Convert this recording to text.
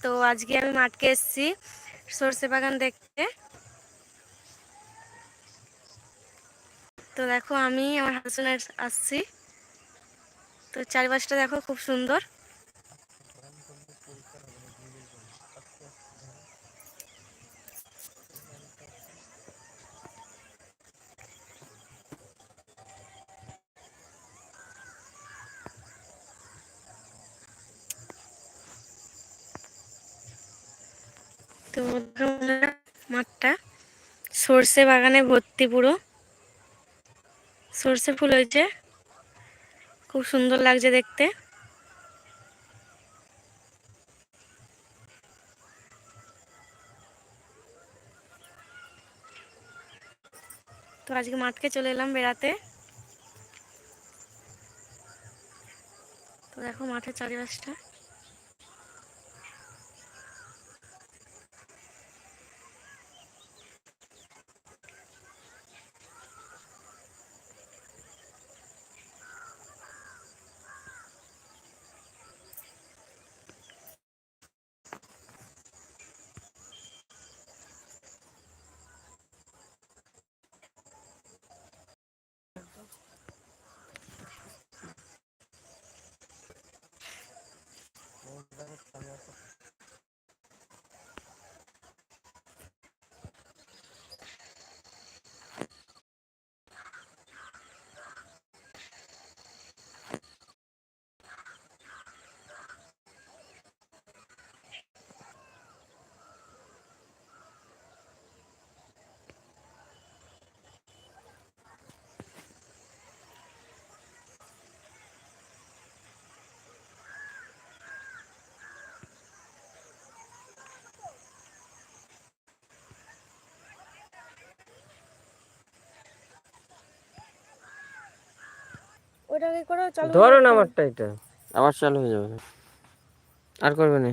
তো আজকে আমি মাঠকে এসেছি সর্ষে বাগান দেখতে। তো দেখো আমি আমার হাজবেন্ড আসছি। তো চারিপাশটা দেখো খুব সুন্দর। তো মাঠটা সর্ষে বাগানে ভর্তি পুরো। সর্ষে ফুল হয়েছে। খুব সুন্দর লাগছে দেখতে। তো আজকে মাঠকে চলে এলাম বেড়াতে। তো দেখো মাঠের চারিপাশটা। ওটাকে করে চালু ধরো না আমারটা এটা। আবার চালু হয়ে যাবে। আর করবে না।